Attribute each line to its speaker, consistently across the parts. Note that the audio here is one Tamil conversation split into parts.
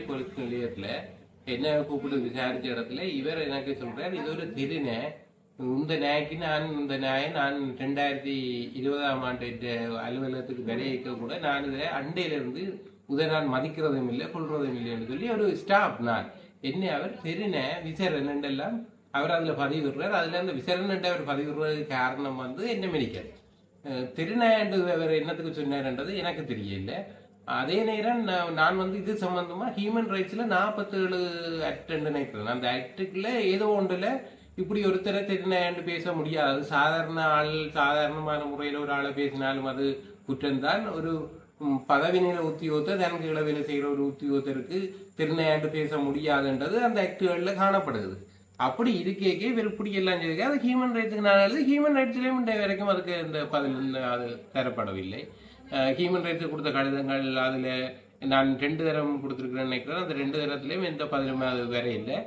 Speaker 1: போலீஸ் நிலையத்துல என்ன கூப்பிட்டு விசாரிச்ச இடத்துல இவர் எனக்கு சொல்றார் இது ஒரு திருநே இந்த நாய்க்கு நான் இந்த நாயை நான் ரெண்டாயிரத்தி இருபதாம் ஆண்டு அலுவலகத்துக்கு அலுவலகத்துக்கு விளைவிக்க கூட நான் இதை அண்டையில இருந்து இதை நான் மதிக்கிறதும் இல்லை கொள்றதும் இல்லைன்னு சொல்லி ஒரு ஸ்டாப் நான். என்ன அவர் திருநே விசரன் எல்லாம் அவர் அதில் பதிவிடுறார் அதுல அந்த விசரன் அவர் பதிவிடுறதுக்கு காரணம் வந்து என்ன மெடிக்கல். திருநாயன்று அவர் என்னத்துக்கு சொன்னார்ன்றது எனக்கு தெரியல. அதே நேரம் நான் நான் வந்து இது சம்பந்தமா ஹியூமன் ரைட்ஸ்ல நாற்பத்தேழு ஆக்ட் நினைக்கிறேன். அந்த ஆக்டுக்குள்ள ஏதோ ஒன்றுல இப்படி ஒருத்தரை திருநாயண்டு பேச முடியாது. சாதாரண ஆள் சாதாரணமான முறையில் ஒரு ஆளை பேசினாலும் அது குற்றம்தான் ஒரு பதவி நில உத்தியோகத்தை தனக்கு வேலை செய்கிற ஒரு உத்தியோகத்திற்கு திருநாயண்டு பேச முடியாதுன்றது அந்த ஆக்டுகளில் காணப்படுது அப்படி இருக்கேக்கே இவர் இப்படி எல்லாம் செய்திருக்க அது ஹியூமன் ரைட்ஸுக்கு நான் ஹியூமன் ரைட்ஸ்லேயும் இன்றைய வரைக்கும் அதுக்கு இந்த பதில் அது தரப்படவில்லை. ஹியூமன் ரைட்ஸ் கொடுத்த கடிதங்கள் அதில் நான் ரெண்டு தரம் கொடுத்துருக்குறேன்னு நினைக்கிறேன். அந்த ரெண்டு தரத்துலேயும் எந்த பதிலுமே அது வேற இல்லை.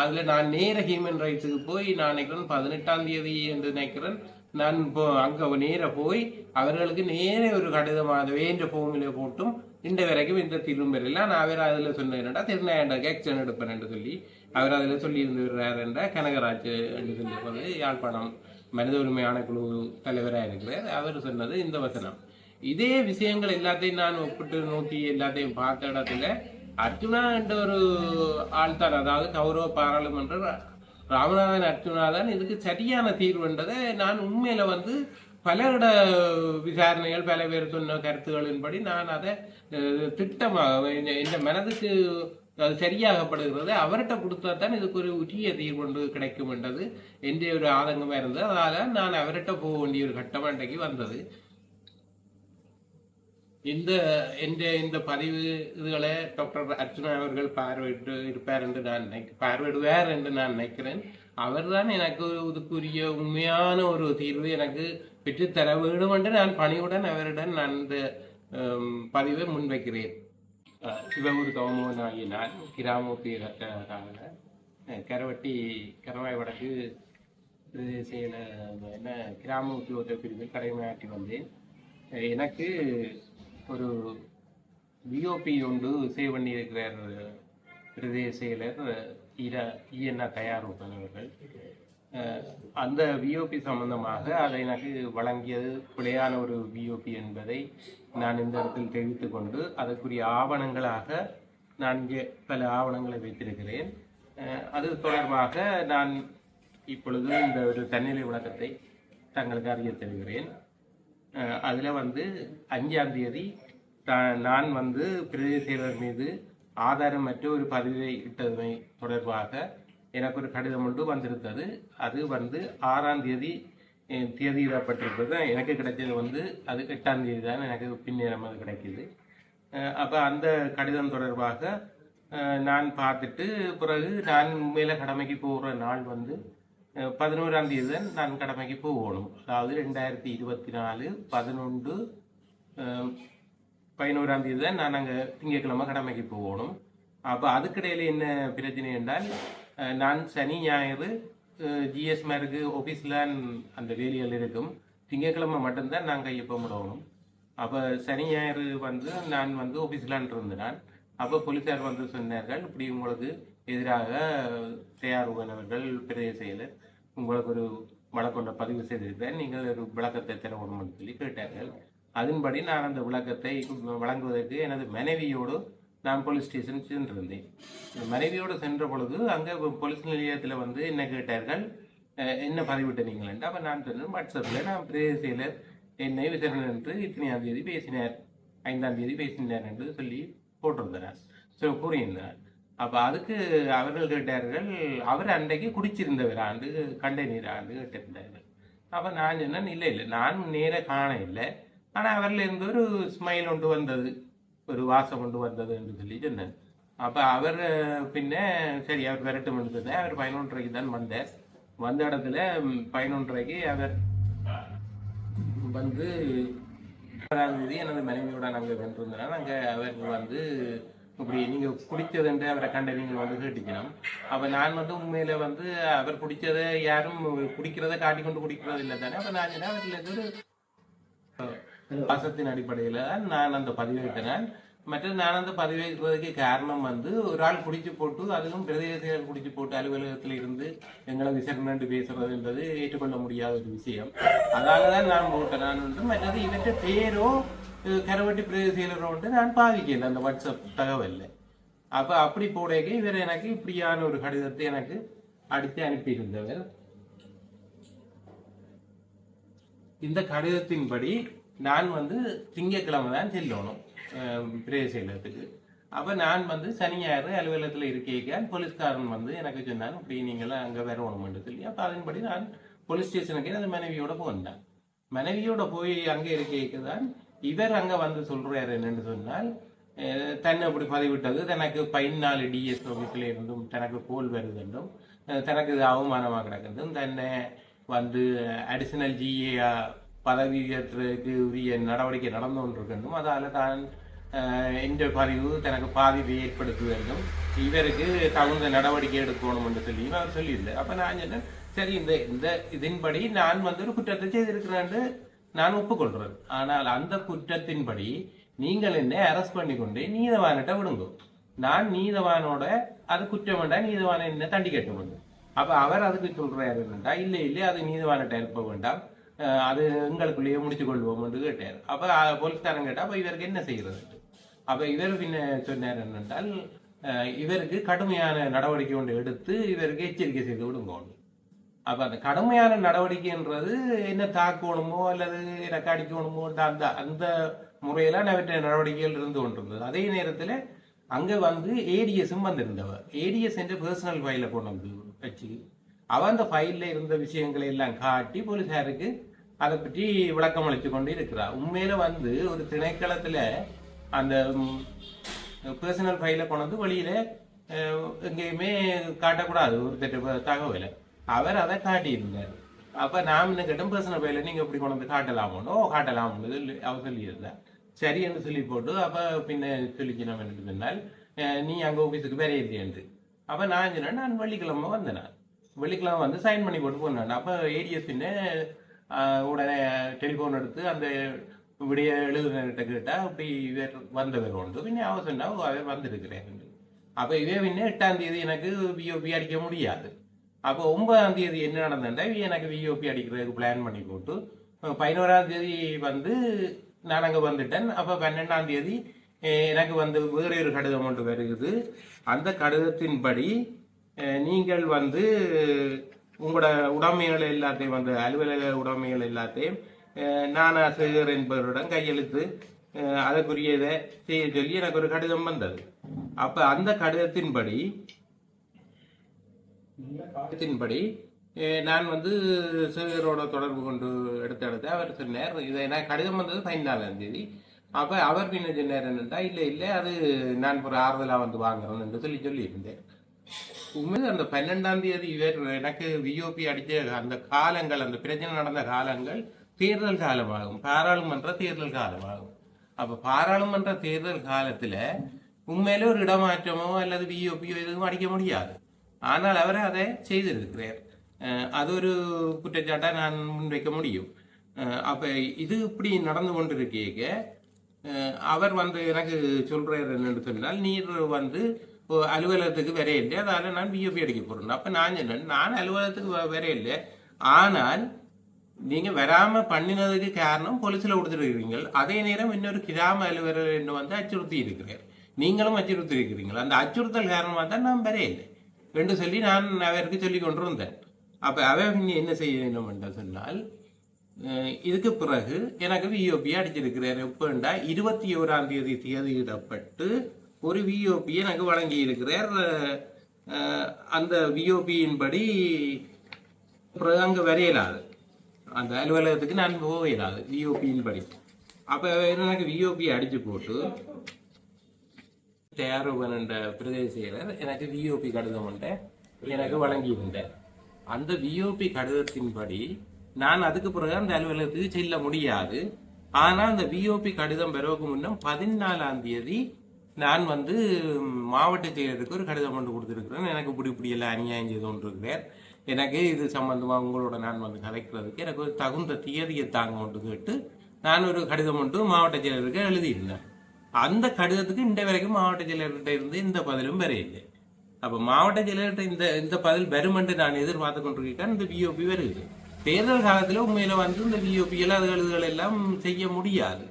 Speaker 1: அதில் நான் நேர ஹியூமன் ரைட்ஸுக்கு போய் நான் நினைக்கிறேன் பதினெட்டாம் தேதி என்று நினைக்கிறேன். நான் இப்போ அங்கே நேர போய் அவர்களுக்கு நேர ஒரு கடிதம் அது வேண்ட ஃபோமில் போட்டும். இந்த வரைக்கும் இந்த பெறல நான் அவர் அதில் சொன்னேன்டா திருநாயண்டா ஆக்ஷன் எடுப்பேன் என்று சொல்லி. அவர் அதில் சொல்லியிருந்து என்ற கனகராஜ் என்று சொல்லியிருப்பது யாழ்ப்பாணம் மனித உரிமை ஆணைக்குழு தலைவராக இருக்கிறார். அவர் சொன்னது இந்த வசனம். இதே விஷயங்கள் எல்லாத்தையும் நான் ஒப்பிட்டு நோக்கி எல்லாத்தையும் பார்த்த இடத்துல அர்ஜுனா என்ற ஒரு ஆள் தான் அதாவது கௌரவ பாராளுமன்ற ராமநாதன் அர்ஜுனா தான் இதுக்கு சரியான தீர்வுன்றதை நான் உண்மையில வந்து பல இட விசாரணைகள் பல பேர் சொன்ன கருத்துகளின்படி நான் அதை திட்டமாக இந்த- இந்த மனதுக்கு அது சரியாகப்படுகிறது. அவர்கிட்ட கொடுத்தா தான் இதுக்கு ஒரு உரிய தீர்வு ஒன்று கிடைக்கும் என்றது என்ற ஒரு ஆதங்கமாக இருந்தது. அதனால் நான் அவர்கிட்ட போக வேண்டிய ஒரு கட்டம் அன்றைக்கு வந்தது. இந்த இந்த இந்த பதிவு இதுகளை டாக்டர் அர்ஜுனா அவர்கள் பார்வையிட்டு இருப்பார் என்று நான் நினைக்க பார்வையிடுவார் என்று நான் நினைக்கிறேன் அவர்தான் எனக்கு இதுக்குரிய உண்மையான ஒரு தீர்வு எனக்கு பெற்றுத்தர வேண்டும் என்று நான் பணியுடன் அவரிடம் நான் இந்த பதிவை முன்வைக்கிறேன் அஹ், சிவகுரு கௌமோகன் ஆகிய நான் கிராமோத்திய கரவட்டி கரவாய் வடக்கு செயல என்ன கிராம உத்தியோக பிரிவில் கடமையாற்றி வந்தேன் எனக்கு ஒரு விஓபி ஒன்று சேவ் பண்ணியிருக்கிறார் பிரதேச செயலர் இரா இஎன்ஆர் தயாரூபன் அவர்கள். அந்த விஓபி சம்பந்தமாக அதை எனக்கு வழங்கியது பிழையான ஒரு விஓபி என்பதை நான் இந்த இடத்தில் தெரிவித்து கொண்டு அதற்குரிய ஆவணங்களாக நான் இங்கே பல ஆவணங்களை வைத்திருக்கிறேன். அது தொடர்பாக நான் இப்பொழுது இந்த ஒரு தன்னிலை விளக்கத்தை தங்களுக்கு அறிய தருகிறேன். அதில் வந்து அஞ்சாம் தேதி நான் வந்து பிரதி செயலர் மீது ஆதாரமற்ற ஒரு பதிவை இட்டதுமை தொடர்பாக எனக்கு ஒரு கடிதம் ஒன்று வந்திருந்தது. அது வந்து ஆறாம் தேதி அஹ், தான் எனக்கு கிடைச்சது வந்து அது எட்டாம் தேதி தான். எனக்கு பின்னேறம் அது கிடைக்கிது. அப்போ அந்த கடிதம் தொடர்பாக நான் பார்த்துட்டு பிறகு நான் மேலே கடமைக்கு போகிற நாள் வந்து பதினோராம் தேதி தான் நான் கடமைக்கு போகணும். அதாவது ரெண்டாயிரத்தி இருபத்தி நாலு பதினொன்று பதினோராம் தேதி தான் நான் அங்கே திங்கட்கிழமை கடமைக்கு போகணும். அப்போ அதுக்கிடையில் என்ன பிரச்சனை என்றால் நான் சனி ஞாயிறு ஜிஎஸ் மேருக்கு ஆஃபீஸில் அந்த வேலைகள் இருக்கும். திங்கட்கிழமை மட்டும்தான் நான் கையொப்பம் விடணும் அப்போ சனி ஞாயிறு வந்து நான் வந்து ஆஃபீஸ்லான் இருந்தேன். அப்போ போலீஸார் வந்து சொன்னார்கள் இப்படி உங்களுக்கு எதிராக தயார்வனவர்கள் பிரதேச செயலர் உங்களுக்கு ஒரு வழக்கொண்ட பதிவு செய்திருப்பேன். நீங்கள் ஒரு விளக்கத்தை தரணும்னு சொல்லி கேட்டார்கள். அதன்படி நான் அந்த விளக்கத்தை வழங்குவதற்கு எனது மனைவியோடு நான் போலீஸ் ஸ்டேஷன் சென்றிருந்தேன். மனைவியோடு சென்ற பொழுது அங்கே போலீஸ் நிலையத்தில் வந்து என்ன கேட்டார்கள்? என்ன பதிவிட்ட நீங்கள் அப்போ நான் சொன்னேன் வாட்ஸ்அப்பில் நான் பிரதேச செயலர் என்னை விசாரணை என்று இத்தனையாம் தேதி பேசினார். ஐந்தாம் தேதி பேசினார் என்று சொல்லி போட்டிருந்தனர். ஸோ கூறியிருந்தார் அப்போ அதுக்கு அவர்கள் கேட்டார்கள் அவர் அன்றைக்கு குடிச்சிருந்தவர் ஆண்டு கண்டை நீர் ஆண்டு கேட்டிருந்தார்கள். அப்போ நான் சொன்னேன் இல்லை இல்லை நான் நேராக காண இல்லை ஆனால் அவரில் இருந்து ஒரு ஸ்மைல் ஒன்று வந்தது ஒரு வாசம் கொண்டு வந்தது என்று சொல்லி சொன்னேன். அப்போ அவர் பின்ன சரி அவர் விரட்டும் சொன்னேன். அவர் பதினொன்றரைக்கு தான் வந்தார். வந்த இடத்துல பதினொன்றரைக்கு அவர் வந்து தேதி எனது மனைவியோட நாங்கள் வென்றிருந்தனால் நாங்கள் அவர் வந்து இப்படி நீங்கள் குடித்ததுன்ட்டு அவரை கண்ட நீங்கள் வந்து கேட்டுக்கணும். அப்போ நான் வந்து உண்மையில வந்து அவர் குடித்ததை யாரும் குடிக்கிறதை காட்டி கொண்டு குடிக்கிறது இல்லை தானே? அப்போ நான் அவரில் ஒரு வாசத்தின் அடிப்படையில் தான் நான் அந்த பதிவு வைத்தேன். மற்றது நான் அந்த பதவி வைக்கிறதுக்கு காரணம் வந்து ஒரு ஆள் குடிச்சு போட்டு அதுவும் பிரதேசங்கள் குடிச்சு போட்டு அலுவலகத்தில் இருந்து எங்களை விசாரணை பேசுறதுன்றது ஏற்றுக்கொள்ள முடியாத ஒரு விஷயம். அதனால தான் நான் போட்டேன். நான் வந்து மற்றது இவற்ற பேரோ அஹ், கரவட்டி பிரதேச செயலரோ வந்து நான் பாதிக்கல அந்த வாட்ஸ்அப் தகவலில் அப்போ அப்படி போடக்க இவர் எனக்கு இப்படியான ஒரு கடிதத்தை எனக்கு அடித்து அனுப்பியிருந்தவர் இந்த கடிதத்தின்படி நான் வந்து திங்கக்கிழமை தான் செல்லணும் அஹ், பிரதேச அப்போ நான் வந்து சனி ஞாயிறு அலுவலகத்தில் இருக்கேன் போலீஸ்காரன் வந்து எனக்கு சொன்னான் இப்படி நீங்களாம் அங்கே வரணும்னு சொல்லி அப்போ அதன்படி நான் போலீஸ் ஸ்டேஷனுக்கு அந்த மனைவியோட போனேன் மனைவியோட போய் அங்கே இருக்கேக்கு தான் இவர் அங்கே வந்து சொல்றாரு என்னன்னு சொன்னால் தன்னை அப்படி பதிவிட்டது தனக்கு பதினாலு டிஎஸ் ஆஃபீஸில் இருந்தும் தனக்கு கோல் வருது தனக்கு இது அவமானமாக கிடக்குதும் தன்னை வந்து அடிஷனல் ஜிஏ பதவி ஏற்றதுக்கு உரிய நடவடிக்கை நடந்து கொண்டிருக்கணும் அதால் தான் இந்த பதிவு தனக்கு பாதிப்பை ஏற்படுத்த வேண்டும் இவருக்கு தகுந்த நடவடிக்கை எடுக்கணும் என்று சொல்லி அவர் சொல்லியிருந்தார். அப்போ நான் சொன்னேன் சரி இந்த இந்த இதன்படி நான் வந்து ஒரு குற்றத்தை செய்திருக்கிறேன் நான் ஒப்புக்கொள்கிறேன். ஆனால் அந்த குற்றத்தின்படி நீங்கள் என்னை அரெஸ்ட் பண்ணி கொண்டு நீதவான்கிட்ட விடுங்க. நான் நீதவானோட அது குற்றம் வேண்டாம் நீதவான என்ன தண்டிக்கட்ட வேண்டும் அப்ப அவர் அதுக்கு சொல்றாரு வேண்டாம் இல்லை இல்லை அது நீதவான்கிட்ட இருப்ப வேண்டாம். அது எங்களுக்குள்ளேயே முடிச்சு கொள்வோம் என்று கேட்டார். அப்ப போலீஸ்காரன் கேட்டா அப்ப இவருக்கு என்ன செய்யறது? அப்ப இவர் பின்ன சொன்னார் என்னென்றால் இவருக்கு கடுமையான நடவடிக்கை ஒன்று எடுத்து இவருக்கு எச்சரிக்கை செய்து விடுங்க. அப்ப அந்த கடுமையான நடவடிக்கைன்றது என்ன தாக்கணுமோ அல்லது எனக்கு அடிக்கணுமோ அந்த அந்த முறையெல்லாம் நவற்ற நடவடிக்கைகள் இருந்து கொண்டிருந்தது. அதே நேரத்தில் அங்கே வந்து ஏடிஎஸும் வந்திருந்தவர். ஏடிஎஸ் என்ற பர்சனல் ஃபைலை கொண்டு வந்து வச்சு அவ அந்த ஃபைலில் இருந்த விஷயங்களை எல்லாம் காட்டி போலீஸாருக்கு அதை பற்றி விளக்கம் அளித்து கொண்டு இருக்கிறார். உண்மையில வந்து ஒரு திணைக்களத்தில் அந்த பர்சனல் ஃபைலை கொண்டு வந்து வழியில் எங்கேயுமே காட்டக்கூடாது. ஒரு திட்ட தகவலை. அவர் அதை காட்டியிருந்தார். அப்ப நான் என்ன கேட்டேன் பர்சனல் ஃபைலை நீங்க எப்படி கொண்டு வந்து காட்டலாமோன்னு ஓ காட்டலாம்னு சொல்லி அவர் சொல்லியிருந்தார். சரி என்று சொல்லி போட்டு அப்ப பின்ன சொல்லிச்சு நம்ம என்ன சொன்னால் நீ அங்க ஆஃபீஸுக்கு வேற இல்லையன்று அப்ப நான் சொன்னேன் நான் வெள்ளிக்கிழமை வந்தேன் வெள்ளிக்கிழமை வந்து சைன் பண்ணி போட்டு போனேன் அப்ப ஏடிஎஸ் பின்ன உடனே டெலிஃபோன் எடுத்து அந்த விடிய எழுதுனர்கிட்ட கேட்டால் அப்படி இவர் வந்தவர் உண்டு. பின்ன அவர் சொன்னா "ஓ, அவர் வந்திருக்கிறேன் அப்போ இவே பின்ன எட்டாம் தேதி எனக்கு பிஓபி அடிக்க முடியாது. அப்போ ஒன்பதாம் தேதி என்ன நடந்தா எனக்கு விஓபி அடிக்கிறதுக்கு பிளான் பண்ணி போட்டு பதினோராம் தேதி வந்து நான் அங்கே வந்துட்டேன். அப்போ பன்னெண்டாம் தேதி எனக்கு வந்து வேற ஒரு கடிதம் ஒன்று வருகிறது அந்த கடிதத்தின்படி நீங்கள் வந்து உங்களோட உடைமைகள் எல்லாத்தையும் வந்து அலுவலக உடைமைகள் எல்லாத்தையும் நான் சேகர் என்பவரிடம் கையெழுத்து அதற்குரியதை செய்ய சொல்லி எனக்கு ஒரு கடிதம் வந்தது. அப்போ அந்த கடிதத்தின்படி கடிதத்தின்படி நான் வந்து சிறுவரோட தொடர்பு கொண்டு எடுத்த எடுத்து அவர் சொன்னார். இதை நான் கடிதம் வந்தது பதினாலாம் தேதி. அப்ப அவர் பின்ன சொன்னார் என்னட்டா இல்லை இல்லை அது நான் ஒரு ஆறுதலா வந்து வாங்குறேன் என்று சொல்லி சொல்லி இருந்தேன் உண்மையில அந்த பன்னெண்டாம் தேதி இவர் எனக்கு விஓபி அடிச்ச அந்த காலங்கள் அந்த பிரச்சனை நடந்த காலங்கள் தேர்தல் காலமாகும். பாராளுமன்ற தேர்தல் காலமாகும். அப்ப பாராளுமன்ற தேர்தல் காலத்துல உண்மையில ஒரு இடமாற்றமோ அல்லது விஓபியோ எதுவும் அடிக்க முடியாது. ஆனால் அவர் அதை செய்திருக்கிறார். அது ஒரு குற்றச்சாட்டை நான் முன்வைக்க முடியும். அப்போ இது இப்படி நடந்து கொண்டிருக்கீங்க அவர் வந்து எனக்கு சொல்கிறார் என்னன்னு சொன்னால் நீர் வந்து அலுவலகத்துக்கு வர இல்லை அதால் நான் பிஓபி அடிக்க போகிறேன் அப்போ நான் சொன்னேன் நான் அலுவலகத்துக்கு வர இல்லை ஆனால் நீங்கள் வராமல் பண்ணினதுக்கு காரணம் போலீஸில் கொடுத்துருக்கிறீங்க அதே நேரம் இன்னொரு கிராம அலுவலர் என்று வந்து அச்சுறுத்தி இருக்கிறார். நீங்களும் அச்சுறுத்தி இருக்கிறீர்கள். அந்த அச்சுறுத்தல் காரணமாக தான் நான் வரையில்லை. இல்லை என்று சொல்லி நான் அவருக்கு சொல்லி கொண்டிருந்தேன். அப்போ அவர் இனி என்ன செய்ய வேண்டும் என்று சொன்னால் இதுக்கு பிறகு எனக்கு விஓபி அடிச்சிருக்கிறார். எப்போண்டா இருபத்தி ஓராம் தேதி தேதியிடப்பட்டு ஒரு விஓபி எனக்கு வழங்கி இருக்கிறார் அந்த விஓபியின் படி பிறகு அங்கே வரையலாது. அந்த அலுவலகத்துக்கு நான் போக இயலாது விஓபியின் படி எனக்கு விஓபி அடிச்சு போட்டு தேரவன் என்ற பிரதேச செயலர் எனக்கு விஓபி கடிதம் ஒன்றை எனக்கு வழங்கியிருந்தார் அந்த விஓபி கடிதத்தின்படி நான் அதுக்கு பிறகு அந்த அலுவலகத்துக்கு செல்ல முடியாது. ஆனா அந்த விஓபி கடிதம் பெறவுக்கு முன்னம் பதினாலாம் தேதி நான் வந்து மாவட்ட செயலருக்கு ஒரு கடிதம் கொண்டு கொடுத்துருக்கிறேன். எனக்கு இப்படி இப்படி எல்லாம் அநியாயம் செய்து கொண்டிருக்கிறேன். எனக்கு இது சம்பந்தமா உங்களோட நான் வந்து கலைக்கிறதுக்கு எனக்கு ஒரு தகுந்த தியதியை தாங்க கொண்டு கேட்டு நான் ஒரு கடிதம் கொண்டு மாவட்ட செயலருக்கு எழுதியிருந்தேன். அந்த கடிதத்துக்கு இந்த வரைக்கும் மாவட்ட செயலர்கிட்ட இருந்து இந்த பதிலும் வரையில்லை அப்போ மாவட்ட செயலர்கிட்ட இந்த இந்த பதில் வரும் என்று நான் எதிர்பார்த்து கொண்டிருக்கேன். இந்த பிஓபி வருது தேர்தல் காலத்தில் உண்மையில் வந்து இந்த விஓபி எழுதுகள் எல்லாம் செய்ய முடியாது.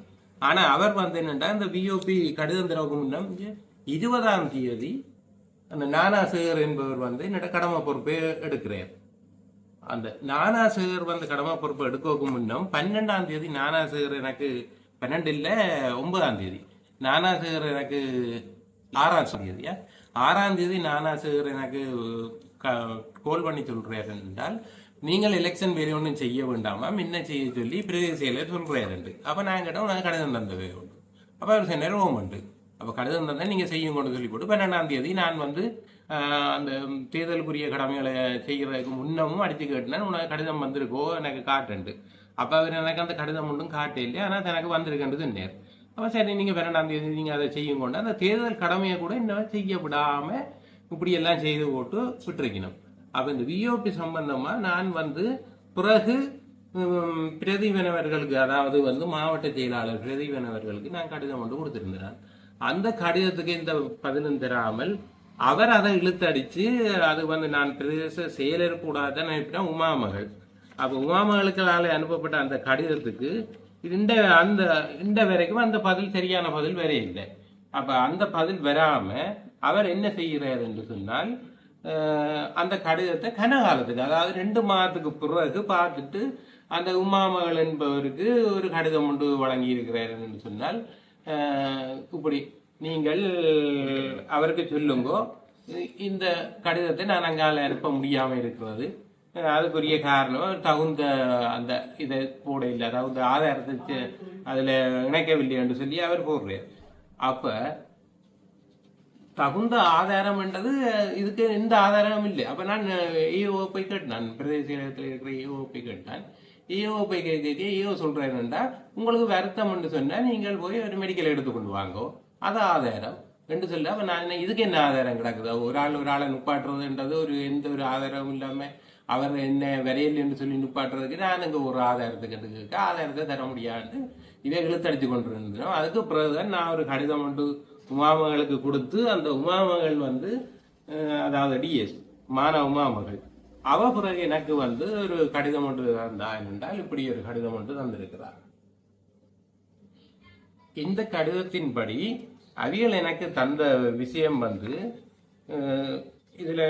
Speaker 1: ஆனால் அவர் வந்து என்னென்னா இந்த பிஓபி கடிதம் திறவுக்கு முன்னம் இருபதாம் தேதி அந்த நானாசேகர் என்பவர் வந்து என்னோட கடமை பொறுப்பை எடுக்கிறார். அந்த நானாசேகர் வந்து கடமை பொறுப்பு எடுக்கவுக்கு முன்னம் பன்னெண்டாம் தேதி நானாசேகர் எனக்கு பன்னெண்டு இல்லை ஒன்பதாம் தேதி. நானாசேகர் எனக்கு ஆறாம் தேதியா ஆறாம் தேதி நானாசேகர் எனக்கு கோல் பண்ணி சொல்கிறார் என்றால் நீங்கள் எலெக்ஷன் வேறு ஒன்றும் செய்ய வேண்டாமா முன்ன செய்ய சொல்லி பிரதேச செயலர் என்று. அப்போ நான் கேட்டோம் நான் கடிதம் தந்தது உண்டு. அப்போ அவர் சொன்னார் ஓம் உண்டு. அப்போ கடிதம் நீங்கள் செய்யும் செய்யுங்கன்னு சொல்லி போட்டு பன்னெண்டாம் தேதி நான் வந்து அந்த தேர்தலுக்குரிய கடமைகளை செய்கிறதுக்கு முன்னமும் அடித்து கேட்டேன் உனக்கு கடிதம் வந்திருக்கோ? எனக்கு காட்டுண்டு. அப்போ அவர் எனக்கு அந்த கடிதம் ஒன்றும் காட்ட இல்லை ஆனால் எனக்கு வந்திருக்கின்றது நேர் அப்ப சரி நீங்கள் பன்னெண்டாம் தேதி நீங்கள் அதை செய்யும் கொண்டு. அந்த தேர்தல் கடமையை கூட இன்னும் செய்ய இப்படியெல்லாம் செய்து போட்டு விட்டுருக்கணும். அப்போ இந்த விஓபி சம்பந்தமாக நான் வந்து பிறகு உம், அதாவது வந்து மாவட்ட செயலாளர் பிரதீபனவர்களுக்கு நான் கடிதம் ஒன்று கொடுத்துருந்தேன். அந்த கடிதத்துக்கு இந்த பதிலும் தராமல் அவர் அதை இழுத்தடிச்சு அது வந்து நான் பிரதேச செயலர் கூடாதுன்னு நினைப்பிட்டேன் உமாமகள். அப்போ உமாமகளுக்களால் அனுப்பப்பட்ட அந்த கடிதத்துக்கு இந்த அந்த இந்த வரைக்கும் அந்த பதில் சரியான பதில் வேற இல்லை. அப்போ அந்த பதில் வராமல் அவர் என்ன செய்கிறார் என்று சொன்னால் அந்த கடிதத்தை கனகாலத்துக்கு அதாவது ரெண்டு மாதத்துக்கு பிறகு பார்த்துட்டு அந்த உமாமகள் என்பவருக்கு ஒரு கடிதம் ஒன்று வழங்கி இருக்கிறார் என்று சொன்னால் இப்படி நீங்கள் அவருக்கு சொல்லுங்கோ இந்த கடிதத்தை நான் அங்கால அனுப்ப முடியாமல் இருக்கிறது. அதுக்குரிய காரணம் தகுந்த அந்த இதை போட இல்லை. தகுந்த ஆதாரத்தை அதில் இணைக்கவில்லை என்று சொல்லி அவர் போடுறார். அப்ப தகுந்த ஆதாரம் என்றது இதுக்கு எந்த ஆதாரமும் இல்லை. அப்போ நான் ஈஓ போய் கேட்டான். பிரதேச இடத்துல இருக்கிற ஈஓ போய் கேட்டான். ஈஓ போய் கேட்க ஈஓ சொல்கிறேன்டா உங்களுக்கு வருத்தம் என்று நீங்கள் போய் ஒரு மெடிக்கல் எடுத்து கொண்டு வாங்கோ. அது ஆதாரம். என்று சொல்ல அப்போ நான் இதுக்கு என்ன ஆதாரம் கிடக்குது? ஒரு ஆள் ஒரு ஆளை நுப்பாட்டுறதுன்றது ஒரு எந்த ஒரு ஆதாரமும் இல்லாமல் அவர் என்ன விரையில் என்று சொல்லி நிப்பாட்டுறதுக்கு நான் இங்கே ஒரு ஆதாரத்துக்கு எடுத்து ஆதாரத்தை தர முடியாது இதை இழுத்தடித்து கொண்டு இருந்தோம் அதுக்கு பிறகுதான் நான் ஒரு கடிதம் ஒன்று உமாமகளுக்கு கொடுத்து அந்த உமாமகள் வந்து அதாவது டிஎஸ் மாணவ உமாமகள் அவ பிறகு எனக்கு வந்து ஒரு கடிதம் ஒன்று தந்தா என்றால் இப்படி ஒரு கடிதம் ஒன்று தந்திருக்கிறார். இந்த கடிதத்தின்படி அவியல் எனக்கு தந்த விஷயம் வந்து இதில்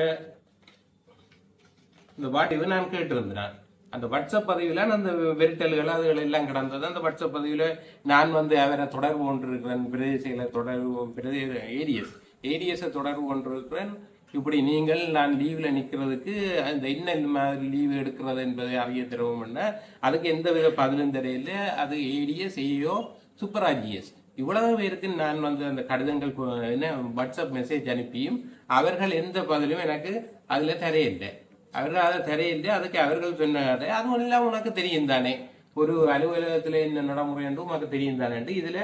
Speaker 1: இந்த வாட்டிவை நான் கேட்டிருந்தேன். அந்த வாட்ஸ்அப் பதிவில் அந்த வெரிட்டல்கள் அதுகள் எல்லாம் கிடந்தது. அந்த வாட்ஸ்அப் பதிவில் நான் வந்து அவரை தொடர்பு கொண்டிருக்கிறேன். பிரதேசங்களை தொடர்பு பிரதேச ஏடிஎஸ். ஏடிஎஸை தொடர்பு கொண்டிருக்கிறேன். இப்படி நீங்கள் நான் லீவில் நிற்கிறதுக்கு அந்த என்ன இந்த மாதிரி லீவு எடுக்கிறது என்பதை அறிய தருவோம்னா அதுக்கு எந்த வித பதிலும் தெரியல. அது ஏடிஎஸ் ஏஓ சூப்பராஜிஎஸ் இவ்வளவு பேருக்கு நான் வந்து அந்த கடிதங்கள் என்ன வாட்ஸ்அப் மெசேஜ் அனுப்பியும் அவர்கள் எந்த பதிலும் எனக்கு அதில் தரையில்லை அவர்கள் அதை தரையில்லை அதுக்கு அவர்கள் சொன்னாரு அதுவும் எல்லாம் உனக்கு தெரியும் தானே. ஒரு அலுவலகத்தில் என்ன நடைமுறை என்று உனக்கு தெரியும் தானே இதில்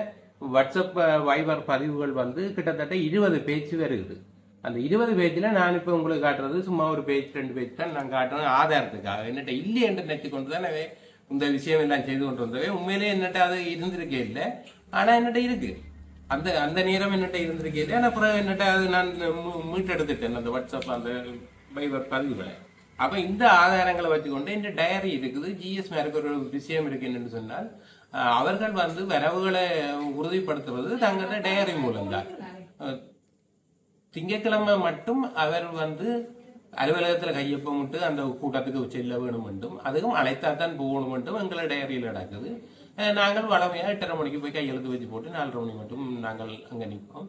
Speaker 1: வாட்ஸ்அப் வைபர் பதிவுகள் வந்து கிட்டத்தட்ட இருபது பேஜ் வருது அந்த இருபது பேஜில் நான் இப்போ உங்களுக்கு காட்டுறது சும்மா ஒரு பேஜ் ரெண்டு பேஜ் தான் நான் காட்டுறேன் ஆதாரத்துக்காக. என்னட்ட இல்லை என்று நினைத்து கொண்டு தானே இந்த விஷயம் எல்லாம் செய்து கொண்டு வந்தவே. உண்மையிலேயே என்னட்ட அது இருந்திருக்கே இல்லை ஆனால் என்னட்ட இருக்கு. அந்த அந்த நேரம் என்னட்ட இருந்திருக்கே இல்லை. ஆனால் அப்புறம் என்னட்ட அது நான் மீட்டெடுத்துட்டேன் அந்த வாட்ஸ்அப் அந்த பைபர் பதிவுகளை. அப்போ இந்த ஆதாரங்களை வச்சுக்கொண்டு இந்த டயரி இருக்குது. ஜிஎஸ் மேற்கு ஒரு விஷயம் இருக்கு என்னன்னு சொன்னால் அவர்கள் வந்து வரவுகளை உறுதிப்படுத்துவது தங்களோட டயரி மூலம்தான். அஹ், திங்கட்கிழமை மட்டும் அவர் வந்து அலுவலகத்துல கையொப்பமிட்டு அந்த கூட்டத்துக்கு செல்ல வேணும் என்றும் அழைத்தால் தான் போகணும் என்றும் எங்களை டயரியில் நடக்குது. நாங்கள் வளமையாக எட்டரை மணிக்கு போய் கையெழுத்து வச்சு போட்டு நாலரை மணி மட்டும் நாங்கள் அங்கே நிற்போம்.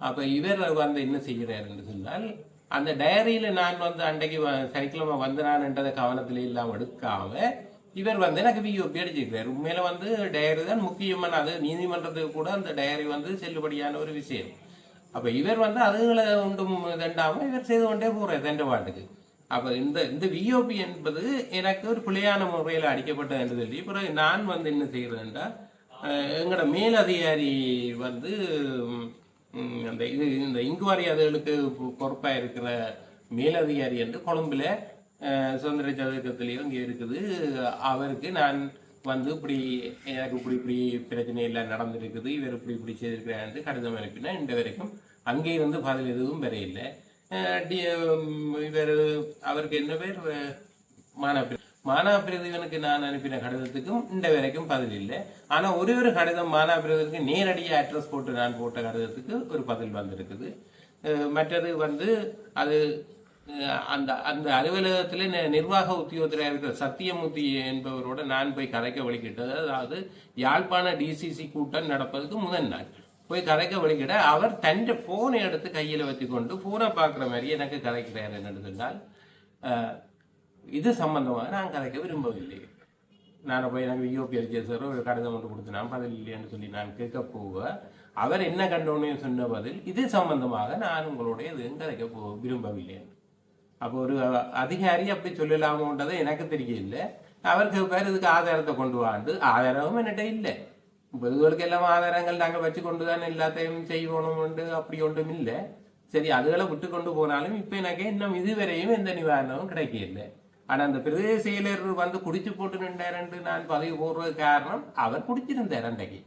Speaker 1: அப்போ இவர் வந்து என்ன செய்கிறார் என்று சொன்னால் அந்த டயரியில நான் வந்து அன்றைக்கு வ- சனிக்கிழமை வந்தனான்ன்றதை கவனத்தில் இல்லாமல் எடுக்காம இவர் வந்து எனக்கு விஓபி அடிச்சிருக்கிறார் உண்மையில வந்து டயரி தான் முக்கியமான அது நீதிமன்றத்துக்கு கூட அந்த டயரி வந்து செல்லுபடியான ஒரு விஷயம். அப்போ இவர் வந்து அதுகளை ஒன்றும் தண்டாமல் இவர் செய்து கொண்டே போகிறார் தண்ட பாட்டுக்கு. அப்போ இந்த இந்த விஓபி என்பது எனக்கு ஒரு பிழையான முறையில் அடிக்கப்பட்டது என்று சொல்லி பிறகு நான் வந்து என்ன செய்கிறேன்டா எங்களோட மேலதிகாரி வந்து அந்த இது இந்த இங்குவாரி அதுகளுக்கு பொறுப்பாக இருக்கிற மேலதிகாரி என்று கொழும்பில் சுதந்திர சதுக்கத்திலையும் இங்கே இருக்குது. அவருக்கு நான் வந்து இப்படி எனக்கு இப்படி இப்படி பிரச்சனை எல்லாம் நடந்திருக்குது இவர் இப்படி இப்படி செய்திருக்கிறாரு கடிதம் அனுப்பினா இந்த வரைக்கும் அங்கே இருந்து பதில் எதுவும் பெற இல்லை இவர் அவருக்கு என்ன பேர்? மாணவர்கள் மானாபிரதிவனுக்கு நான் அனுப்பின கடிதத்துக்கும் இந்த வரைக்கும் பதில் இல்லை. ஆனா ஒரே ஒரு கடிதம் மானாபிரதிவனுக்கு நேரடியாக அட்ரஸ் போட்டு நான் போட்ட கடிதத்துக்கு ஒரு பதில் வந்திருக்குது. மற்றது வந்து அது அந்த அந்த அலுவலகத்தில் நிர்வாக உத்தியோகத்தில் இருக்கிற சத்தியமூர்த்தி என்பவரோட நான் போய் கதைக்க வழிகிட்டது அதாவது யாழ்ப்பாண டிசிசி கூட்டம் நடப்பதற்கு முதல் நாள். போய் கதைக்க வழிகிட அவர் தன் போனை எடுத்து கையில் வச்சுக்கொண்டு போனை பார்க்குற மாதிரி எனக்கு கரைக்கிறார் என்னென்னு சொன்னால் இது சம்பந்தமாக நான் கதைக்க விரும்பவில்லை. நான் போய் எனக்கு யூபிஎல் சார் ஒரு கடிதம் ஒன்று கொடுத்து நான் பதில் இல்லைன்னு சொல்லி நான் கேட்க போக அவர் என்ன கண்டோன்னு சொன்ன பதில் இது சம்பந்தமாக நான் உங்களுடைய இது கதைக்க போ விரும்பவில்லை. அப்போ ஒரு அதிகாரி அப்படி சொல்லலாமோன்றது எனக்கு தெரியல. அவருக்கு பேர் இதுக்கு ஆதாரத்தை கொண்டு வாண்டு ஆதாரமும் என்கிட்ட இல்லை. இப்போ இதுகளுக்கு எல்லாம் ஆதாரங்கள் நாங்கள் வச்சு கொண்டு தானே எல்லாத்தையும் செய்வோம் உண்டு அப்படி ஒன்றும் இல்லை. சரி அதுகளை விட்டு கொண்டு போனாலும் இப்போ எனக்கு இன்னும் இதுவரையும் எந்த நிவாரணமும் கிடைக்கல ஆனால் அந்த பிரதேச செயலர் வந்து குடிச்சு போட்டு நின்றாருன்னு நான் பதவி போடுறது காரணம் அவர் குடிச்சிருந்தார் அன்றைக்கு.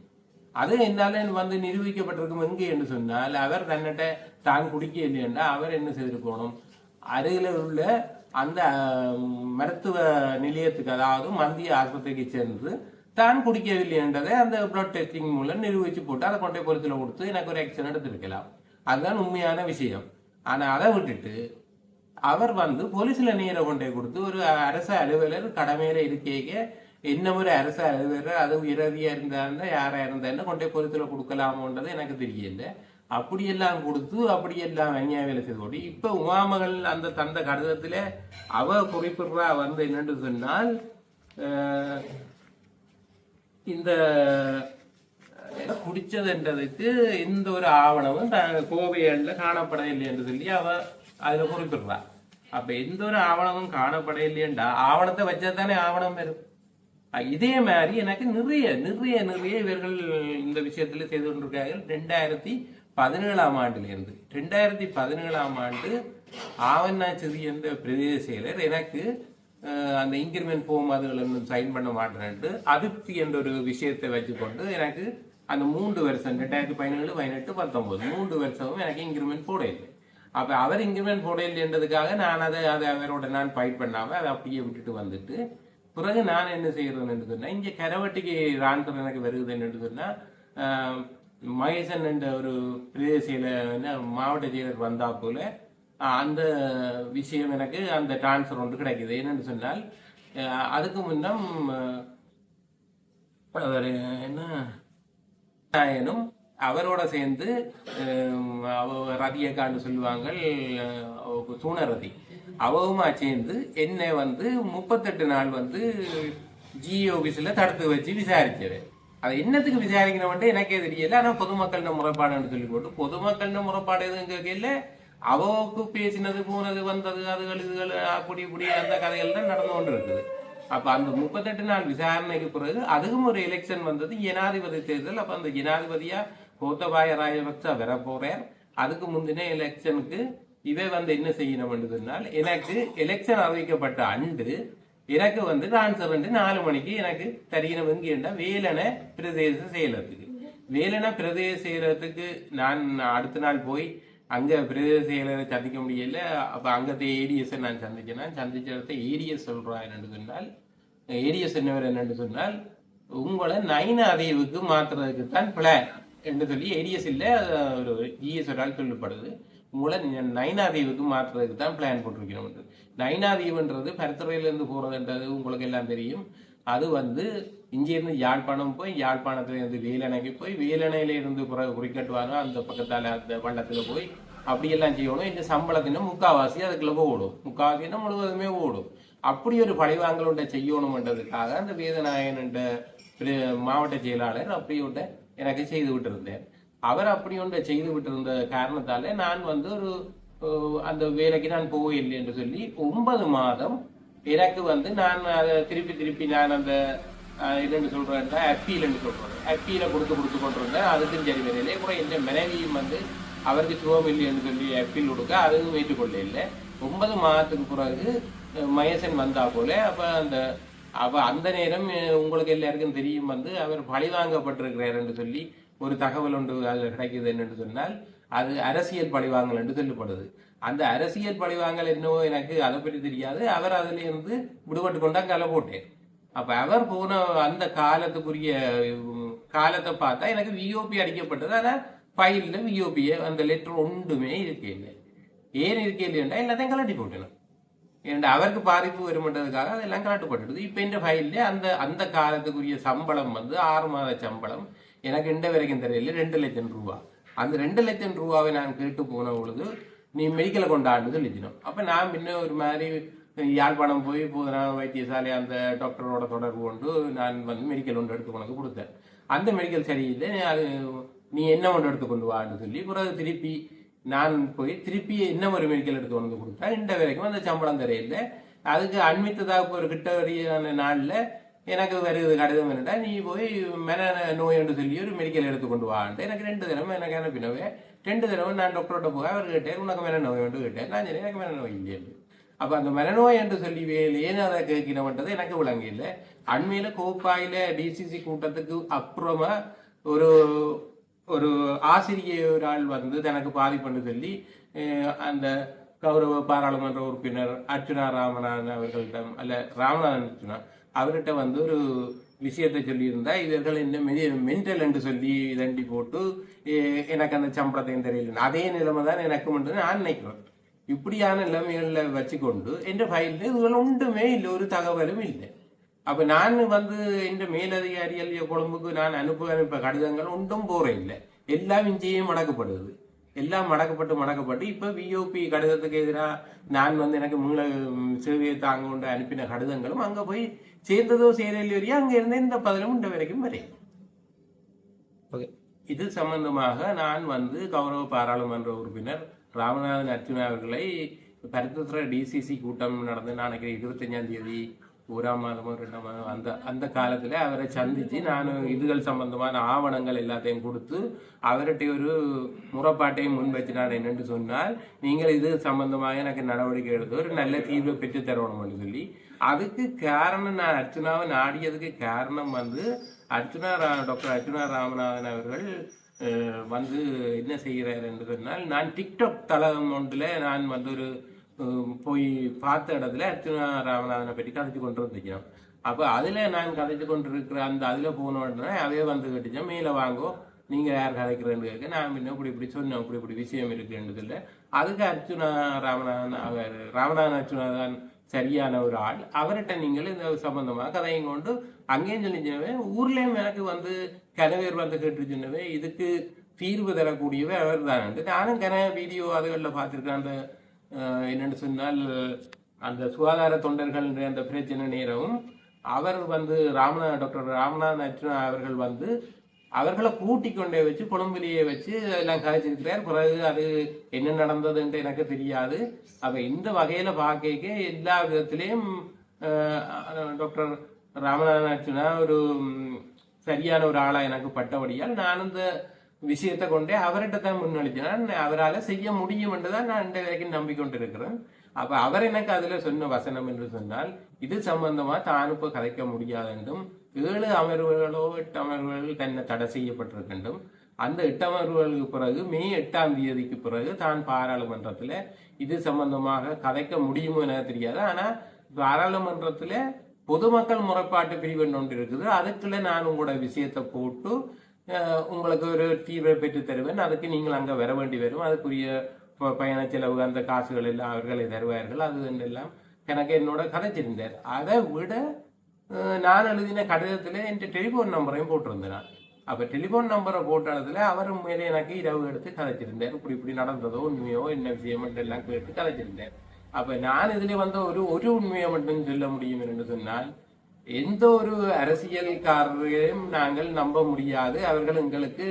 Speaker 1: அது என்னால வந்து நிரூபிக்கப்பட்டிருக்கும் எங்கே என்று சொன்னால் அவர் தன்னிட்ட தான் குடிக்க என்றால் அவர் என்ன செய்திருக்கணும் அருகில் உள்ள அந்த மருத்துவ நிலையத்துக்கு அதாவது மந்திய ஆஸ்பத்திரிக்கு சென்று தான் குடிக்கவில்லை என்றதை அந்த பிளட் டெஸ்டிங் மூலம் நிரூபிச்சு போட்டு அதை கொண்டே பொருத்தில் கொடுத்து எனக்கு ஒரு ஆக்ஷன் எடுத்திருக்கலாம். அதுதான் உண்மையான விஷயம். ஆனால் அதை விட்டுட்டு அவர் வந்து போலீஸ்ல நேர கொண்டே கொடுத்து ஒரு அரசு அலுவலர் கடமையில இருக்கேங்க என்ன ஒரு அரசு அலுவலர் அது உயரதியா இருந்தாருந்தா யாரா இருந்தாருன்னு கொண்டே பொருத்துல கொடுக்கலாமோன்றது எனக்கு தெரியல. அப்படியெல்லாம் கொடுத்து அப்படியெல்லாம் வெங்காய வேலை செய்து கொண்டு இப்ப உமாமகள் அந்த தந்த கடிதத்துல அவ குறிப்பிடுறா வந்து என்னன்னு சொன்னால் இந்த குடிச்சதுன்றதுக்கு இந்த ஒரு ஆவணமும் த- காணப்படவில்லை என்று சொல்லி அவ அதில் குறிப்பிடுறா. அப்ப எந்த ஒரு ஆவணமும் காணப்படவில்லையண்டா ஆவணத்தை வச்சா தானே ஆவணம் வரும். இதே மாதிரி எனக்கு நிறைய நிறைய நிறைய இவர்கள் இந்த விஷயத்துல செய்து கொண்டிருக்கார்கள் ரெண்டாயிரத்தி பதினேழாம் ஆண்டுல இருந்து ரெண்டாயிரத்தி பதினேழாம் ஆண்டு ஆவண்ணாச்சேரி என்ற பிரதேச செயலர் எனக்கு அந்த இன்கிரிமெண்ட் ஃபோம் அதுகள் இன்னும் சைன் பண்ண மாட்டேன்ட்டு அதிருப்தி என்ற ஒரு விஷயத்தை வச்சுக்கொண்டு எனக்கு அந்த மூன்று வருஷம் ரெண்டாயிரத்தி பதினேழு பதினெட்டு பத்தொன்பது மூன்று வருஷமும் எனக்கு இன்கிரிமெண்ட் போட இல்லை அப்போ அவர் இன்கிரிமெண்ட் போடையில்ன்றதுக்காக நான் அதை அதை அவரோட நான் ஃபைட் பண்ணாமல் அதை அப்படியே விட்டுட்டு வந்துட்டு பிறகு நான் என்ன செய்கிறதுன்னு என்று சொன்னால் இங்கே கரவட்டிக்கு ராண்டர் எனக்கு வருகுதுன்னு சொன்னால் மகேசன் என்ற ஒரு பிரதேசியில என்ன மாவட்ட செயலர் வந்தா போல அந்த விஷயம் எனக்கு அந்த டிரான்ஸ்ஃபர் ஒன்று கிடைக்குது. என்னென்னு சொன்னால் அதுக்கு முன்னம் அவர் என்ன நாயனும் அவரோட சேர்ந்து ரதியக்கான்னு சொல்லுவாங்க சூனரதி. அவவுமா சேர்ந்து என்னை வந்து முப்பத்தெட்டு நாள் வந்து ஜி ஆஃபீஸில் தடுத்து வச்சு விசாரிச்சது அது என்னத்துக்கு விசாரிக்கணும்ட்டு எனக்கே தெரியல. ஆனால் பொதுமக்கள்ன முறைப்பாடுன்னு சொல்லி போட்டு பொதுமக்கள்ன முறைப்பாடு எதுவும் கேட்கல அவவுக்கு பேசினது போனது வந்தது அதுகள் இதுகள் அப்படி இப்படி அந்த கதைகள் தான் நடந்து கொண்டு இருக்குது அப்போ அந்த முப்பத்தெட்டு நாள் விசாரணைக்கு பிறகு அதுக்கும் ஒரு எலெக்ஷன் வந்தது. ஜனாதிபதி தேர்தல். அப்போ அந்த ஜனாதிபதியாக கோத்தபாய ராஜபக்ச வர போறார். அதுக்கு முந்தின எலெக்ஷனுக்கு இவை வந்து என்ன செய்யணும் சொன்னால் எனக்கு எலெக்ஷன் அறிவிக்கப்பட்ட அன்று எனக்கு வந்து ட்ரான்ஸ்ஃபர் வந்து நாலு மணிக்கு எனக்கு தருகிற எங்கேண்டா வேலனை பிரதேச செயலத்துக்கு வேலனை பிரதேச செயலத்துக்கு நான் அடுத்த நாள் போய் அங்க பிரதேச செயலரை சந்திக்க முடியல. அப்ப அங்கത്തെ ஏடிஎஸ் நான் சந்திச்சேன். சந்திச்ச இடத்த ஏடிஎஸ் சொல்றா என்னன்னு சொன்னால் ஏடிஎஸ் என்னவர் என்னென்று சொன்னால் உங்களை நைன அறிவுக்கு மாத்துறதுக்கு தான் பிளான் என்று சொல்லி ஏடிஎஸ் இல்லை ஒரு ஜிஎஸ் ஒரு ஆள் சொல்லப்படுது. உங்களை நைனாதீவுக்கு மாற்றுறதுக்கு தான் பிளான் போட்டிருக்கிறோம் நைனாதீவுன்றது பரத்துறையிலேருந்து போகிறதுன்றது உங்களுக்கு எல்லாம் தெரியும். அது வந்து இங்கேருந்து யாழ்ப்பாணம் போய் யாழ்ப்பாணத்துலேருந்து வேலணைக்கு போய் வேலணையிலேருந்து பிறகு குறிக்கட்டுவாங்க அந்த பக்கத்தால் அந்த பள்ளத்தில் போய் அப்படியெல்லாம் செய்யணும். இந்த சம்பளத்தின முக்காவாசி அதுக்குள்ள ஓடும். முக்காவாசினா முழுவதுமே ஓடும். அப்படி ஒரு பழிவாங்கலுண்ட செய்யணும்ன்றதுக்காக அந்த வேதநாயகன் மாவட்ட செயலாளர் அப்படி எனக்கு செய்து விட்டுருந்தேன். அவர் அப்படி ஒன்றை செய்து விட்டிருந்த காரணத்தால நான் வந்து ஒரு அந்த வேலைக்கு நான் போகவில்லை என்று சொல்லி ஒன்பது மாதம் எனக்கு வந்து நான் அதை திருப்பி திருப்பி நான் அந்த இதுன்னு சொல்கிறேன் சொல்றேன் அப்பீல்னு சொல்றேன். அப்பீல கொடுத்து கொடுத்து கொண்டிருந்தேன். அதுக்கும் சரி வரையிலே கூட எந்த மனைவியும் வந்து அவருக்கு சுகம் இல்லைன்னு சொல்லி அப்பீல் கொடுக்க அதுவும் ஏற்றுக்கொள்ள இல்லை ஒன்பது மாதத்துக்கு பிறகு மயசன் மகேசன் வந்தா போல அப்ப அந்த அப்போ அந்த நேரம் உங்களுக்கு எல்லாருக்கும் தெரியும் வந்து அவர் பழிவாங்கப்பட்டிருக்கிறார் என்று சொல்லி ஒரு தகவல் ஒன்று அதில் கிடைக்குது என்று சொன்னால் அது அரசியல் பழிவாங்கல் என்று சொல்லப்படுது. அந்த அரசியல் பழிவாங்கல் என்னவோ எனக்கு அதை பற்றி தெரியாது. அவர் அதிலிருந்து விடுபட்டு கொண்டா கலை போட்டேன். அப்போ அவர் போன அந்த காலத்துக்குரிய காலத்தை பார்த்தா எனக்கு விஓபி அடிக்கப்பட்டது. ஆனால் ஃபைலில் விஓபியை அந்த லெட்டர் ஒன்றுமே இருக்கே இல்லை ஏன் இருக்கே இல்லைன்னா எல்லாத்தையும் கலட்டி போட்டேன். ஏன்னா அவருக்கு பாதிப்பு வருமென்றதுக்காக அதெல்லாம் கலட்டப்பட்டுடுது இப்போ இந்த ஃபைலில் அந்த அந்த காலத்துக்குரிய சம்பளம் வந்து ஆறு மாத சம்பளம். எனக்கு இந்த வரைக்கும் தெரியல ரெண்டு லட்சம் ரூபா. அந்த ரெண்டு லட்சம் ரூபாவை நான் கேட்டு போன பொழுது நீ மெடிக்கலை கொண்டாண்டு எழுதினோம் அப்போ நான் பின்ன ஒரு மாதிரி யாழ்ப்பாணம் போய் போதுனா வைத்தியசாலை அந்த டாக்டரோட தொடர்பு கொண்டு நான் வந்து மெடிக்கல் ஒன்று எடுத்து உனக்கு கொடுத்தேன். அந்த மெடிக்கல் சரியில்லை அது நீ என்ன ஒன்று எடுத்து கொண்டு வான்னு சொல்லி பிறகு திருப்பி நான் போய் திருப்பி என்ன ஒரு மெடிக்கல் எடுத்து கொண்டு வந்து கொடுத்தேன் இந்த வரைக்கும் அந்த சம்பளம் தெரியல அதுக்கு அண்மித்ததாக இப்போ ஒரு கிட்ட வரையான நாளில் எனக்கு வருது கடிதம் என்னடா நீ போய் மென என்று சொல்லி ஒரு மெடிக்கல் எடுத்து கொண்டு வான்ட்டு எனக்கு ரெண்டு தடவை எனக்கு அனுப்பினவே ரெண்டு தடவை நான் டாக்டர்கிட்ட போக அவர் கேட்டேன் உனக்கு மென நோய் என்று கேட்டேன் நான் சரி எனக்கு மென நோய் இல்லையே அப்போ அந்த மனநோய் என்று சொல்லி ஏன் அதை கேட்கிறவன்றது எனக்கு விளங்க இல்லை அண்மையில் கோப்பாயில் டிசிசி கூட்டத்துக்கு அப்புறமா ஒரு ஒரு ஆசிரியரால் ஒரு ஆள் வந்து தனக்கு பாதிப்புன்னு சொல்லி அந்த கௌரவ பாராளுமன்ற உறுப்பினர் அர்ச்சுனா ராமநாதன் அவர்களிடம் அல்ல ராமநாதன் அர்ச்சுனா அவர்கிட்ட வந்து ஒரு விஷயத்தை சொல்லியிருந்தா இவர்கள் என்ன மென்டல் என்று சொல்லி இதண்டி போட்டு எனக்கு அந்த சம்பளத்தையும் தெரியல அதே நிலைமை தான் எனக்கு மட்டும் நான் நினைக்கிறேன். இப்படியான நிலைமைகளில் வச்சுக்கொண்டு என்ற ஃபைலில் இதுகள் ஒன்றுமே இல்லை ஒரு தகவலும் இல்லை. அப்ப நான் வந்து இந்த மேலதிகாரிகள் கொழும்புக்கு நான் அனுப்ப அனுப்ப கடிதங்கள் ஒன்றும் போறேன் இல்லை எல்லாம் இங்கேயும் மடக்கப்படுது எல்லாம் மடக்கப்பட்டு மடக்கப்பட்டு இப்ப விஓபி கடிதத்துக்கு எதிராக நான் வந்து எனக்கு மூல சேவையை தாங்க கொண்டு அனுப்பின கடிதங்களும் அங்க போய் சேர்ந்ததோ சேரலையோ அங்க இருந்த இந்த பதிலும் இந்த வரைக்கும்
Speaker 2: ஓகே.
Speaker 1: இது சம்பந்தமாக நான் வந்து கௌரவ பாராளுமன்ற உறுப்பினர் ராமநாதன் அர்ச்சுனா அவர்களை பருத்தத்துறை டிசிசி கூட்டம் நடந்து நான் நினைக்கிறேன் இருபத்தஞ்சாம் தேதி ஓராம் மாதமோ ரெண்டாம் மாதம் அந்த அந்த காலத்தில் அவரை சந்தித்து நான் இதுகள் சம்பந்தமான ஆவணங்கள் எல்லாத்தையும் கொடுத்து அவர்கிட்ட ஒரு முறைப்பாட்டையும் முன்வைத்தினார் என்னென்று சொன்னால் நீங்கள் இது சம்பந்தமாக எனக்கு நடவடிக்கை எடுத்து ஒரு நல்ல தீர்வை பெற்று தரணும்னு சொல்லி அதுக்கு காரணம் நான் அர்ச்சனாவை நாடியதுக்கு காரணம் வந்து அர்ச்சனா ரா டாக்டர் அர்ச்சனா ராமநாதன் அவர்கள் வந்து என்ன செய்கிறார் என்று சொன்னால் நான் டிக்டாக் தளம் ஒன்றில் நான் வந்து ஒரு போய் பார்த்த இடத்துல அர்ச்சுனா ராமநாதனை பற்றி கதைச்சு கொண்டு இருந்துச்சோம் அப்போ அதில் நான் கதைச்சு கொண்டு இருக்கிற அந்த அதில் போன உடனே வந்து கேட்டுச்சோம் மேலே வாங்கோ நீங்கள் யார் கதைக்கிறேன்னு கேட்க நான் இன்னும் இப்படி இப்படி சொன்னோம் இப்படி இப்படி விஷயம் இருக்குன்னு சொல்ல. அதுக்கு அர்ச்சுனா ராமநாதன் அவர் ராமநாதன் அர்ச்சுனா தான் சரியான ஒரு ஆள். அவர்கிட்ட நீங்கள் இந்த சம்பந்தமாக கதையும் கொண்டு அங்கேயும் சொல்லிச்சனவே ஊர்லேயும் எனக்கு வந்து கனவேர் வந்து கேட்டு சொன்னவே இதுக்கு தீர்வு தரக்கூடியவே அவர் தான் நானும் கன வீடியோ அதுகளில் பார்த்துருக்கேன் அந்த என்னென்னு சொன்னால் அந்த சுகாதார தொண்டர்கள் அந்த பிரச்சனை நேரவும் அவர் வந்து ராமநா டாக்டர் ராமநாத் அர்ச்சுனா அவர்கள் வந்து அவர்களை கூட்டி கொண்டே வச்சு கொழும்பிலேயே வச்சு எல்லாம் கதைச்சிருக்கிறார் பிறகு அது என்ன நடந்ததுன்ட்டு எனக்கு தெரியாது. அப்போ இந்த வகையில் பார்க்க எல்லா விதத்திலையும் டாக்டர் ராமநாதன் அர்ச்சுனா ஒரு சரியான ஒரு ஆளாக எனக்கு பட்டபடியால் நான் இந்த விஷயத்தை கொண்டே அவர்கிட்ட தான் முன்னெடுத்தினான் அவரால் செய்ய முடியும் என்று தான் நான் இந்த வரைக்கும் நம்பிக்கொண்டிருக்கிறேன். அப்ப அவர் எனக்கு அதுல சொன்ன வசனம் என்று சொன்னால் இது சம்பந்தமா தான் இப்போ கதைக்க முடியாது என்றும் ஏழு அமர்வுகளோ எட்டு அமர்வுகள் தன்னை தடை செய்யப்பட்டிருக்கின்றும் அந்த எட்டு அமர்வுகளுக்கு பிறகு மே எட்டாம் தேதிக்கு பிறகு தான் பாராளுமன்றத்தில் இது சம்பந்தமாக கதைக்க முடியுமோ எனக்கு தெரியாது. ஆனால் பாராளுமன்றத்தில் பொதுமக்கள் முறைப்பாட்டு பிரிவு ஒன்று இருக்குது. அதுக்குள்ள நான் உங்களோட விஷயத்தை போட்டு உங்களுக்கு ஒரு தீர்வை பெற்று தருவேன். அதுக்கு நீங்கள் அங்கே வர வேண்டி வரும். அதுக்குரிய பயண செலவு அந்த காசுகள் எல்லாம் அவர்களை தருவார்கள். அது எல்லாம் எனக்கு என்னோட கதைச்சிருந்தார். அதை விட நான் எழுதின கடிதத்தில் என் டெலிஃபோன் நம்பரையும் போட்டிருந்தேன். நான். டெலிஃபோன் நம்பரை போட்டதில் அவர் மேலே எனக்கு இரவு எடுத்து கதைச்சிருந்தார். இப்படி இப்படி நடந்ததோ உண்மையோ என்ன விஷயம் எல்லாம் கேட்டு கதைச்சிருந்தார். அப்போ நான் இதில் வந்த ஒரு ஒரு உண்மையை மட்டும் சொல்ல முடியும் என்று சொன்னால் எந்த ஒரு அரசியல்காரரையும் நாங்கள் நம்ப முடியாது. அவர்கள் எங்களுக்கு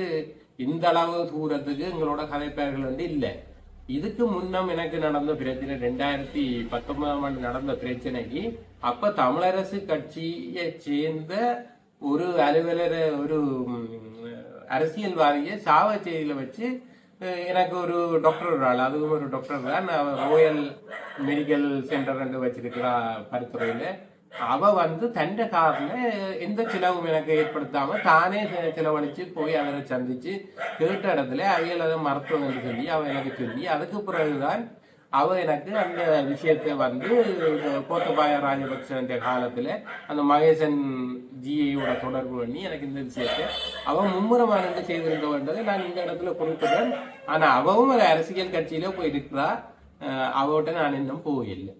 Speaker 1: இந்த அளவு தூரத்துக்கு எங்களோட கதைப்பார்கள் வந்து இல்லை. இதுக்கு முன்னம் எனக்கு நடந்த பிரச்சனை ரெண்டாயிரத்தி பத்தொன்பதாம் ஆண்டு நடந்த பிரச்சனைக்கு அப்ப தமிழரசு கட்சியை சேர்ந்த ஒரு அலுவலரை ஒரு அரசியல்வாதியை சாவச்சேரியில வச்சு எனக்கு ஒரு டாக்டர் ஒரு ஆள் அதுவும் ஒரு டாக்டர் தான். நான் ரோயல் மெடிக்கல் சென்டர் ரெண்டு வச்சிருக்கிறா பரித்துறையில அவ வந்து தண்ட காரில் எந்த செலவும் எனக்கு ஏற்படுத்தாம தானே செலவழிச்சு போய் அவரை சந்திச்சு கேட்ட இடத்துல அவையில் அதை மருத்துவம் சொல்லி அவ எனக்கு சொல்லி அதுக்கு பிறகுதான் அவ எனக்கு அந்த விஷயத்தை வந்து கோத்தபாய ராஜபக்ச காலத்துல அந்த மகேசன் ஜிஐயோட தொடர்பு பண்ணி எனக்கு இந்த விஷயத்தை அவ மும்முரமாக செய்திருக்க வேண்டதை நான் இந்த இடத்துல குறிப்பிட்டேன் ஆனா அவவும் ஒரு அரசியல் கட்சியில போயிருக்கிறா. அவட்ட நான் இன்னும் போகவில்லை.